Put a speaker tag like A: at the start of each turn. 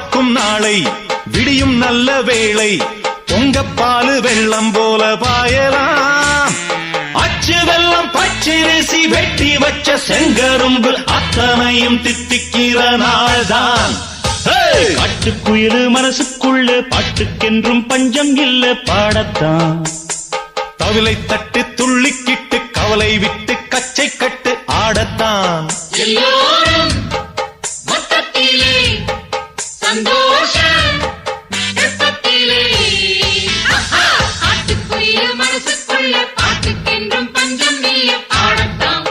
A: பிறக்கும் நாளை விடியும் நல்ல வேளை பொங்கப்பாலு வெள்ளம் போல பாயலாம். அச்சு வெள்ளம் பச்சரிசி வெட்டி வச்ச செங்கரும்பு அத்தனையும் தித்திக்கிற நாள்தான். கட்டுக்குயிலு மனசுக்குள்ள பாட்டுக்கென்றும் பஞ்சம் இல்ல பாடத்தான். தவிலை தட்டு துள்ளிக்கிட்டு கவலை விட்டு கச்சை கட்டு ஆடத்தான்.
B: சந்தோஷம். வெப்பத்திலே ஆட்டுக்குரிய மனசுக்குள்ள பாட்டுக்கென்றும் பஞ்சம் நீ பாடத்தான்